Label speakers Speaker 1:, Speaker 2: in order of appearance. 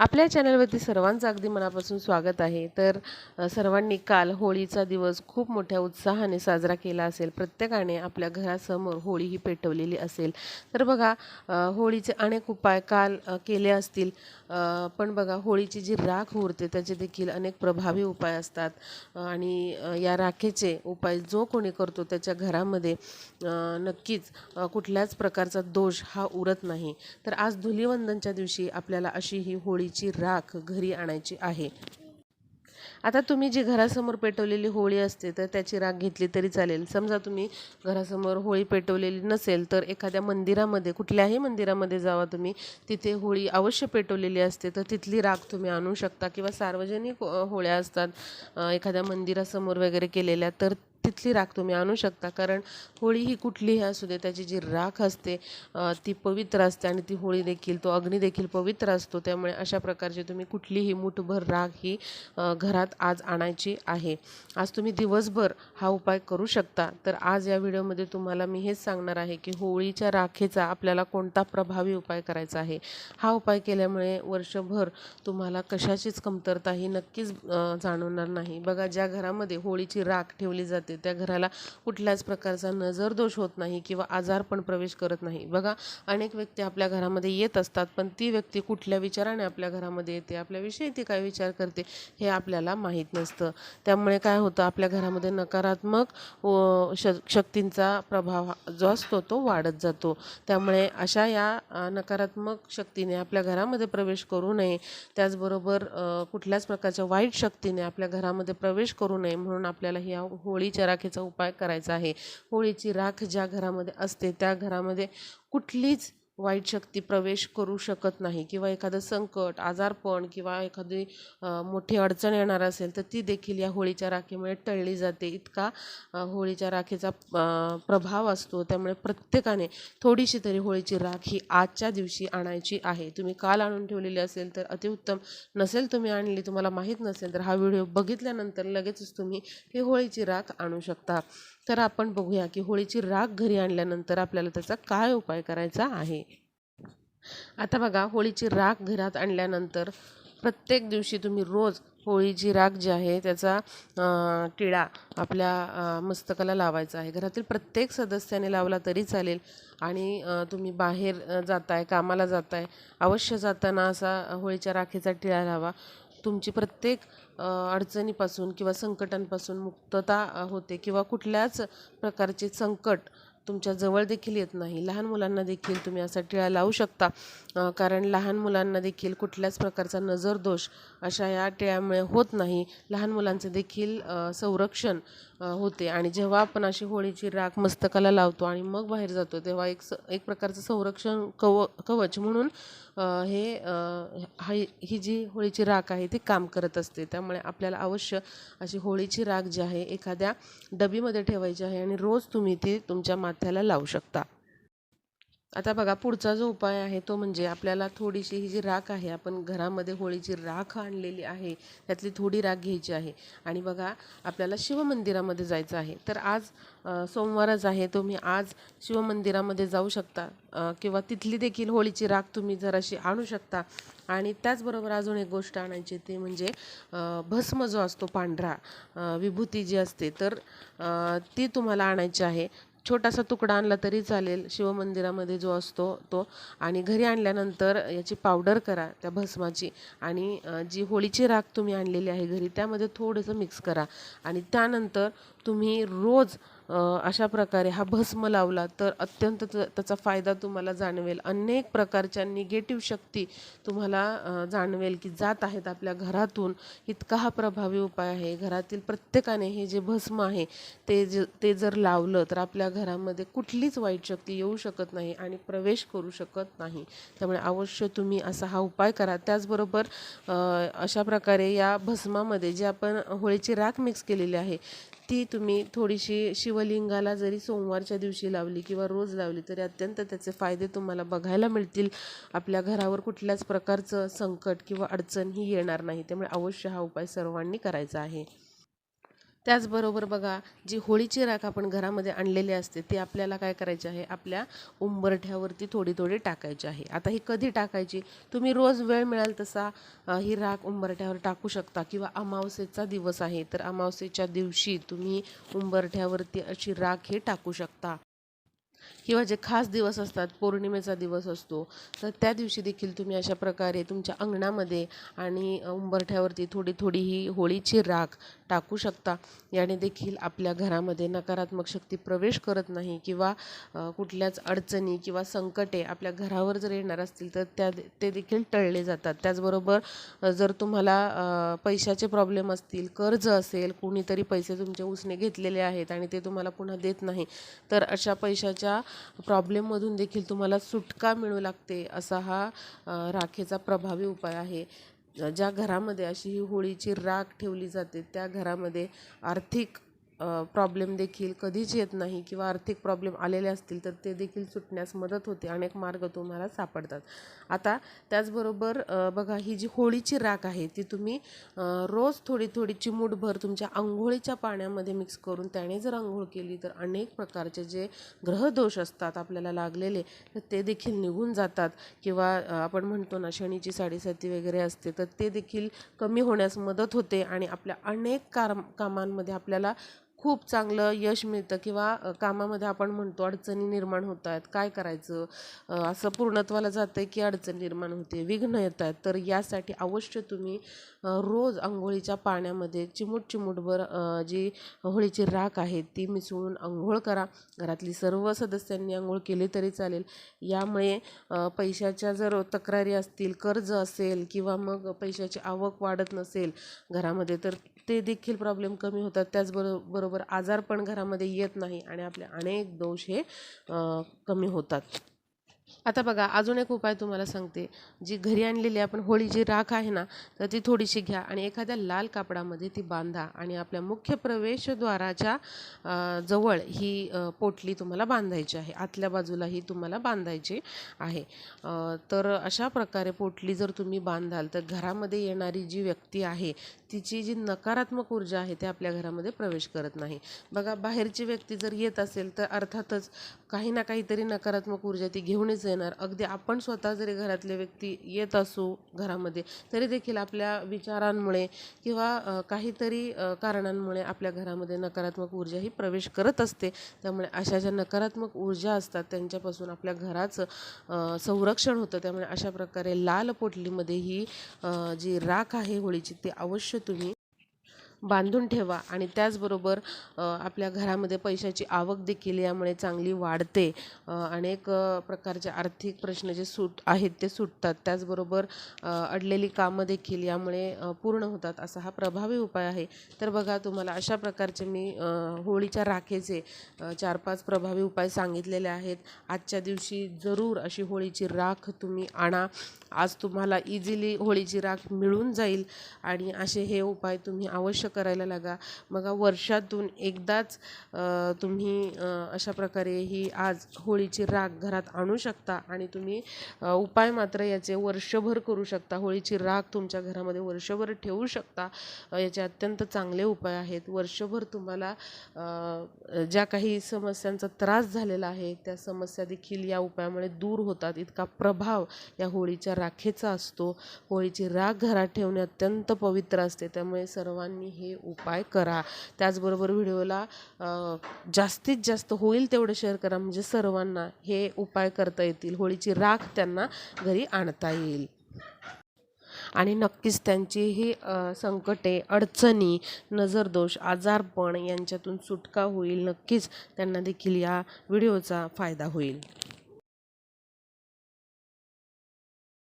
Speaker 1: आपल्या चॅनलवरती सर्वांचं अगदी मनापासून स्वागत आहे. तर सर्वांनी काल होळीचा दिवस खूप मोठ्या उत्साहाने साजरा केला असेल. प्रत्येकाने आपल्या घरासमोर होळी ही पेटवलेली असेल. तर बघा होळीचे अनेक उपाय काल केले असतील. पण बघा होळीची जी राख उरते त्याचे देखील अनेक प्रभावी उपाय असतात. आणि या राखेचे उपाय जो कोणी करतो त्याच्या घरामध्ये नक्कीच कुठल्याच प्रकारचा दोष हा उरत नाही. तर आज धुलिवंदनच्या दिवशी आपल्याला अशी ही होळी होळीची राख घरी आणायची आहे. आता तुम्ही जी घरासमोर पेटवलेली होळी असते तर त्याची राख घेतली तरी चालेल. समजा तुम्ही घरासमोर होळी पेटवलेली नसेल तर एखाद्या मंदिरामध्ये कुठल्याही मंदिरामध्ये जावा तुम्ही तिथे होळी अवश्य पेटवलेली असते तर तिथली राख तुम्ही आणू शकता. किंवा सार्वजनिक होळ्या असतात एखाद्या मंदिरासमोर वगैरे केलेल्या तर तिथली राख तुम्ही आणू शकता? कारण होळी ही कुठलीही असू दे त्याची जी राख असते ती पवित्र असते आणि ती होळी देखील तो अग्नी देखील पवित्र असतो. त्यामुळे अशा प्रकारची तुम्ही कुठलीही मुठभर राख ही घरात आज आणायची आहे. आज तुम्ही दिवसभर हा उपाय करू शकता. तर आज या व्हिडिओमध्ये तुम्हाला मी हेच सांगणार आहे की होळीच्या राखेचा आपल्याला कोणता प्रभावी उपाय करायचा आहे? हा उपाय केल्यामुळे वर्षभर तुम्हाला कशाचीच कमतरता ही नक्कीच जाणवणार नाही. बघा ज्या घरामध्ये होळीची राख ठेवली जाते त्या घराला कुठल्याच प्रकारचा नजर दोष होत नाही किंवा आजार पण प्रवेश करत नाही. बघा अनेक व्यक्ती आपल्या घरामध्ये येत असतात पण ती व्यक्ती कुठल्या विचाराने आपल्या घरामध्ये येते आपल्याविषयी ती काय विचार करते हे आपल्याला माहीत नसतं. त्यामुळे काय होतं आपल्या घरामध्ये नकारात्मक श शक्तींचा प्रभाव हा- जो असतो तो वाढत जातो. त्यामुळे अशा या नकारात्मक शक्तीने आपल्या घरामध्ये प्रवेश करू नये. त्याचबरोबर कुठल्याच प्रकारच्या वाईट शक्तीने आपल्या घरामध्ये प्रवेश करू नये म्हणून आपल्याला ह्या होळीच्या राखेचा उपाय करायचा आहे. होळीची राख ज्या घरामध्ये असते त्या घरामध्ये कुठलीच वाईट शक्ती प्रवेश करू शकत नाही किंवा एखादं संकट आजारपण किंवा एखादी मोठी अडचण येणार असेल तर ती देखील या होळीच्या राखेमुळे टळली जाते. इतका होळीच्या राखेचा प्रभाव असतो. त्यामुळे प्रत्येकाने थोडीशी तरी होळीची राख ही आजच्या दिवशी आणायची आहे. तुम्ही काल आणून ठेवलेली असेल तर अतिउत्तम नसेल तुम्ही आणली तुम्हाला माहीत नसेल तर हा व्हिडिओ बघितल्यानंतर लगेचच तुम्ही ही होळीची राख आणू शकता. तर आपण बघूया की होळीची राख घरी आणल्यानंतर आपल्याला त्याचा काय उपाय करायचा आहे? आता बघा होळीची राख घरात आणल्यानंतर प्रत्येक दिवशी तुम्ही रोज होळीची राख जी आहे त्याचा टिळा आपल्या मस्तकाला लावायचा आहे. घरातील प्रत्येक सदस्याने लावला तरी चालेल आणि तुम्ही बाहेर जाताय कामाला जाताय अवश्य जाताना असा होळीच्या राखेचा टिळा लावा. तुमची प्रत्येक अडचणीपासून किंवा संकटांपासून मुक्तता होते किंवा कुठल्याच प्रकारचे संकट तुमच्या जवळ देखील येत नाही. लहान मुलांना देखील तुम्ही असा टिळा लावू शकता. कारण लहान मुलांना देखील कुठल्याच प्रकारचा नजर दोष अशा या टिळ्यामुळे होत नाही. लहान मुलांचे देखील संरक्षण होते. आणि जेव्हा आपण अशी होळीची राख मस्तकाला लावतो आणि मग बाहेर जातो तेव्हा एक स एक प्रकारचं संरक्षण कव कवच म्हणून हे अ, ही जी होळीची राख आहे ती काम करत असते. त्यामुळे आपल्याला अवश्य अशी होळीची राख जी आहे एखाद्या डबीमध्ये ठेवायची आहे आणि रोज तुम्ही ती तुमच्या माथ्याला लावू शकता. आता बघा पुढचा जो उपाय आहे तो म्हणजे आपल्याला थोडीशी ही जी राख आहे आपण घरामध्ये होळीची राख आणलेली आहे त्यातली थोडी राख घ्यायची आहे. आणि बघा आपल्याला शिवमंदिरामध्ये जायचं आहे. तर आज सोमवारच आहे तुम्ही आज शिवमंदिरामध्ये जाऊ शकता. किंवा तिथली देखील होळीची राख तुम्ही जराशी आणू शकता. आणि त्याचबरोबर अजून एक गोष्ट आणायची ते म्हणजे भस्म जो असतो पांढरा विभूती जी असते तर ती तुम्हाला आणायची आहे. छोटासा तुकडा आणला तरी चालेल. शिवमंदिरामध्ये जो असतो तो. आणि घरी आणल्यानंतर याची पावडर करा त्या भस्माची. आणि जी होळीची राख तुम्ही आणलेली आहे घरी त्यामध्ये थोडंसं मिक्स करा. आणि त्यानंतर तुम्ही रोज अशा प्रकारे हा भस्म लावला तर अत्यंत त- त्याचा फायदा तुम्हाला जाणवेल. अनेक प्रकारच्या निगेटिव्ह शक्ती तुम्हाला जाणवेल की जात आहेत आपल्या घरातून. इतका हा प्रभावी उपाय आहे. घरातील प्रत्येकाने हे जे भस्म आहे ते ज ते जर लावलं तर आपल्या घरामध्ये कुठलीच वाईट शक्ती येऊ शकत नाही आणि प्रवेश करू शकत नाही. त्यामुळे अवश्य तुम्ही असा हा उपाय करा. त्याचबरोबर अशा प्रकारे या भस्मामध्ये जे आपण होळीची राख मिक्स केलेली आहे ती तुम्ही थोडीशी शिवलिंगाला जरी सोमवारच्या दिवशी लावली किंवा रोज लावली तरी अत्यंत त्याचे फायदे तुम्हाला बघायला मिळतील. आपल्या घरावर कुठल्याच प्रकारचं संकट किंवा अडचण ही येणार नाही. त्यामुळे अवश्य हा उपाय सर्वांनी करायचा आहे. त्याचबरोबर बघा जी होळीची राख आपण घरामध्ये आणलेली असते ती आपल्याला काय करायची आहे? आपल्या उंबरठ्यावरती थोडी थोडी टाकायची आहे. आता ही कधी टाकायची? तुम्ही रोज वेळ मिळाल तसा ही राख उंबरठ्यावर टाकू शकता किंवा अमावस्येचा दिवस आहे तर अमावस्येच्या दिवशी तुम्ही उंबरठ्यावरती अशी राख हे टाकू शकता. किंवा जे खास दिवस असतात पौर्णिमेचा दिवस असतो तर त्या दिवशी देखील तुम्ही अशा प्रकारे तुमच्या अंगणामध्ये आणि उंबरठ्यावरती थोडी थोडी ही होळीची राख टाकू शकता. याने देखील आपल्या घरामध्ये नकारात्मक शक्ती प्रवेश करत नाही किंवा कुठल्याच अडचणी किंवा संकटे आपल्या घरावर जर येणार असतील तर त्या ते देखील टळले जातात. त्याचबरोबर जर तुम्हाला पैशाचे प्रॉब्लेम असतील कर्ज असेल कुणीतरी पैसे तुमचे उसने घेतलेले आहेत आणि ते तुम्हाला पुन्हा देत नाही तर अशा पैशाच्या प्रॉब्लेममधून देखील तुम्हाला सुटका मिळू लागते असा हा राखेचा प्रभावी उपाय आहे. ज्या घरामध्ये अशी ही होळीची राख ठेवली जाते त्या घरामध्ये आर्थिक प्रॉब्लेम देखील कधीच येत नाही किंवा आर्थिक प्रॉब्लेम आलेले असतील तर ते देखील सुटण्यास मदत होते. अनेक मार्ग तुम्हाला सापडतात. आता त्याचबरोबर बघा ही जी होळीची राख आहे ती तुम्ही रोज थोडी थोडी चिमूटभर तुमच्या आंघोळीच्या पाण्यामध्ये मिक्स करून त्याने जर आंघोळ केली तर अनेक प्रकारचे जे ग्रहदोष असतात आपल्याला लागलेले तर ते देखील निघून जातात. किंवा आपण म्हणतो ना शनीची साडेसाती वगैरे असते तर ते देखील कमी होण्यास मदत होते आणि आपल्या अनेक कार कामांमध्ये आपल्याला खूप चांगलं यश मिळतं किंवा कामामध्ये आपण म्हणतो अडचणी निर्माण होत आहेत. काय करायचं? असं पूर्णत्वाला जातं आहे की अडचण निर्माण होते विघ्न येत आहेत. तर यासाठी अवश्य तुम्ही रोज आंघोळीच्या पाण्यामध्ये चिमूट चिमूटभर जी होळीची राख आहे ती मिसळून आंघोळ करा. घरातली सर्व सदस्यांनी आंघोळ केली तरी चालेल. यामुळे पैशाच्या जर तक्रारी असतील कर्ज असेल किंवा मग पैशाची आवक वाढत नसेल घरामध्ये तर ते देखील प्रॉब्लेम कमी होतात. त्याचबरोबर बरोबर आजार पण घरामध्ये येत नाही आणि आपले अनेक दोष हे कमी होतात. आता बघा अजून एक उपाय तुम्हाला सांगते. जी घरी आणलेली आपण होळी जी राख आहे ना तर ती थोडीशी घ्या आणि एखाद्या लाल कापडामध्ये ती बांधा आणि आपल्या मुख्य प्रवेशद्वाराच्या जवळ ही पोटली तुम्हाला बांधायची आहे. आतल्या बाजूला ही तुम्हाला बांधायची आहे. तर अशा प्रकारे पोटली जर तुम्ही बांधाल तर घरामध्ये येणारी जी व्यक्ती आहे तिची जी नकारात्मक ऊर्जा आहे ते आपल्या घरामध्ये प्रवेश करत नाही. बघा बाहेरची व्यक्ती जर येत असेल तर अर्थातच काही ना काहीतरी नकारात्मक ऊर्जा ती घेऊनच येणार अगदी आपण स्वतः जरी घरातले व्यक्ती येत असू घरामध्ये तरी देखील आपल्या विचारांमुळे किंवा काहीतरी कारणांमुळे आपल्या घरामध्ये नकारात्मक ऊर्जा ही प्रवेश करत असते. त्यामुळे अशा ज्या नकारात्मक ऊर्जा असतात त्यांच्यापासून आपल्या घराचं संरक्षण होतं. त्यामुळे अशा प्रकारे लाल पोटलीमध्ये ही जी राख आहे होळीची ती अवश्य तुम्ही बांधून ठेवा. आणि त्याचबरोबर आपल्या घरामध्ये पैशाची आवक देखील यामुळे चांगली वाढते. अनेक प्रकारचे आर्थिक प्रश्न जे सुट आहेत ते सुटतात. त्याचबरोबर अडलेली कामं देखील यामुळे पूर्ण होतात असा हा प्रभावी उपाय आहे. तर बघा तुम्हाला अशा प्रकारचे मी होळीच्या राखेचे चार पाच प्रभावी उपाय सांगितलेले आहेत. आजच्या दिवशी जरूर अशी होळीची राख तुम्ही आणा. आज तुम्हाला इझिली होळीची राख मिळून जाईल. आणि असे हे उपाय तुम्ही आवश्यक करायला लागा. बघा वर्षातून एकदाच तुम्ही अशा प्रकारे ही आज होळीची राख घरात आणू शकता आणि तुम्ही उपाय मात्र याचे वर्षभर करू शकता. होळीची राख तुमच्या घरामध्ये वर्षभर ठेवू शकता. याचे अत्यंत चांगले उपाय आहेत. वर्षभर तुम्हाला ज्या काही समस्यांचा त्रास झालेला आहे त्या समस्या देखील या उपायामुळे दूर होतात. इतका प्रभाव या होळीच्या राखेचा असतो. होळीची राख घरात ठेवणे अत्यंत पवित्र असते. त्यामुळे सर्वांनी हे उपाय करा. त्याचबरोबर व्हिडिओला जास्तीत जास्त होईल तेवढं शेअर करा. म्हणजे सर्वांना हे उपाय करता येतील. होळीची राख त्यांना घरी आणता येईल. आणि नक्कीच त्यांची ही संकटे अडचणी नजरदोष आजारपण यांच्यातून सुटका होईल. नक्कीच त्यांना देखील या व्हिडिओचा फायदा होईल.